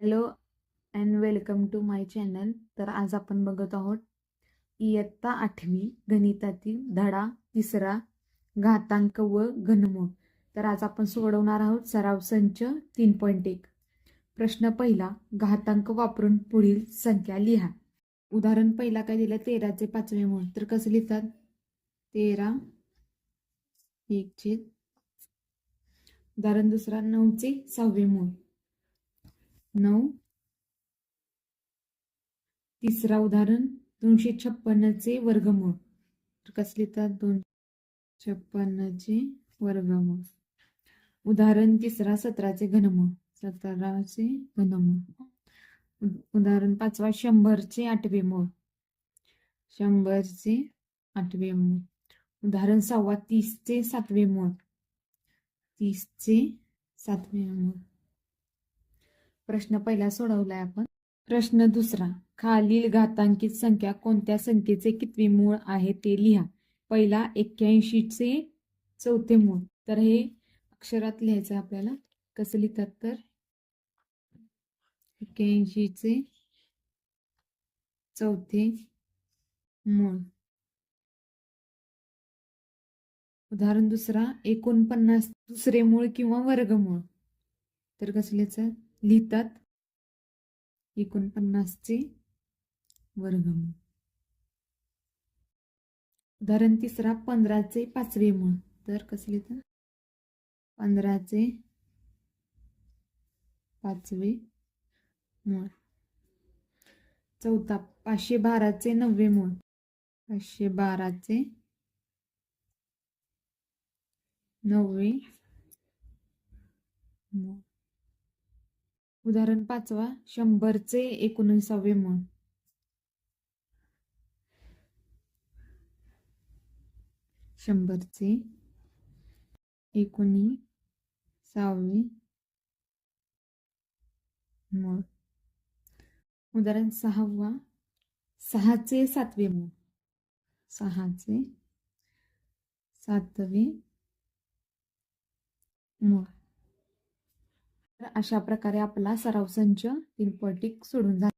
Hello and welcome to my channel. तर आज आपण बघत आहोत इयत्ता आठवी गणितातील धडा तिसरा घातांक व घनमूळ. तर आज आपण सोडवणार आहोत सराव संच तीन पॉईंट एक. प्रश्न पहिला घातांक वापरून पुढील संख्या लिहा. उदाहरण पहिला काय दिलं? तेराचे पाचवे मूळ. तर कसं लिहितात? तेरा एकचे उदाहरण दुसरा नऊचे सहावे मूळ. नऊ. तिसरा उदाहरण दोनशे छप्पन्नचे वर्गमूळ. तर कसं दोन छप्पन्नचे वर्गमूळ. उदाहरण तिसरा सतराचे घनमूळ. सतराचे घनमूळ. उदाहरण पाचवा शंभरचे आठवे मूळ. शंभरचे आठवे मूळ. उदाहरण सहावा तीसचे सातवे मूळ. तीसचे सातवे मूळ. प्रश्न पहिला सोडवलाय आपण. प्रश्न दुसरा खालील घातांकित संख्या कोणत्या संख्येचे कितवे मूळ आहे ते लिहा. पहिला एक्क्याऐंशीचे चौथे मूळ. तर हे अक्षरात लिहायचं आपल्याला. कसं लिहितात तर? एक्क्याऐंशीचे चौथे मूळ. उदाहरण दुसरा एकोणपन्नास दुसरे मूळ किंवा वर्गमूळ. तर कसं लिहायचं? लिहितात. एकोणपन्नासचे वर्गमूळ. उदाहरण तिसरा पंधराचे पाचवे मूळ. तर कसं लिहितात? पंधराचे पाचवे मूळ. चौथा पाचशे बाराचे नववे मूळ. पाचशे बाराचे नववे मूळ. उदाहरण पाचवा शंभरचे एकोणीसावे मूळ शंभरचे एकोणीसावे मूळ उदाहरण सहावा सहाचे सातवे मूळ सहाचे सातवे मूळ तर अशा प्रकारे आपला सराव संच तीन पॉईंट सोडून झाला.